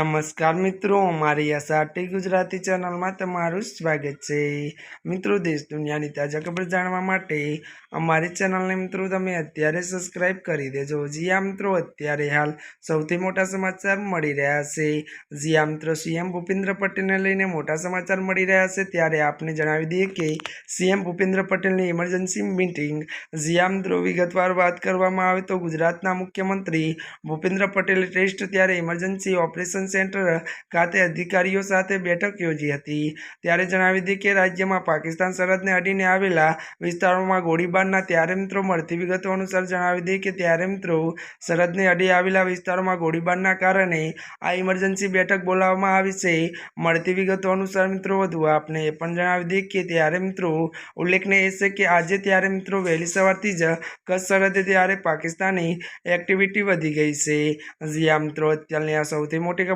નમસ્કાર મિત્રો, અમારી એસઆરટી ગુજરાતી ચેનલમાં તમારું સ્વાગત છે. મિત્રો, દેશ દુનિયાની તાજા ખબર જાણવા માટે અમારી ચેનલને મિત્રો તમે અત્યારે સબસ્ક્રાઇબ કરી દેજો. જીયા મિત્રો, અત્યારે હાલ સૌથી મોટા સમાચાર મળી રહ્યા છે. જીયા મિત્રો, સીએમ ભૂપેન્દ્ર પટેલને લઈને મોટા સમાચાર મળી રહ્યા છે. ત્યારે આપને જણાવી દઈએ કે સીએમ ભૂપેન્દ્ર પટેલની ઇમરજન્સી મિટિંગ જીયા મિત્રો, વિગતવાર વાત કરવામાં આવે તો ગુજરાતના મુખ્યમંત્રી ભૂપેન્દ્ર પટેલે ટેસ્ટ ત્યારે ઇમરજન્સી ઓપરેશન સેન્ટર ખાતે અધિકારીઓ સાથે બેઠક યોજી હતી. ત્યારે જણાવી દીધી કે રાજ્યમાં પાકિસ્તાન સરહદને અડીને આવેલા વિસ્તારોમાં ગોળીબારના ત્યારે મિત્રો મળતી વિગતો અનુસાર જણાવી દઈએ કે ત્યારે મિત્રો સરહદને અડી આવેલા વિસ્તારોમાં ગોળીબારના કારણે આ ઇમરજન્સી બેઠક બોલાવવામાં આવી છે. મળતી વિગતો અનુસાર મિત્રો, વધુ આપને એ પણ જણાવી દઈએ કે ત્યારે મિત્રો ઉલ્લેખનીય છે કે આજે ત્યારે મિત્રો વહેલી સવારથી જ કચ્છ સરહદે ત્યારે પાકિસ્તાની એક્ટિવિટી વધી ગઈ છે. જ્યાં મિત્રો અત્યારની આ સૌથી મોટી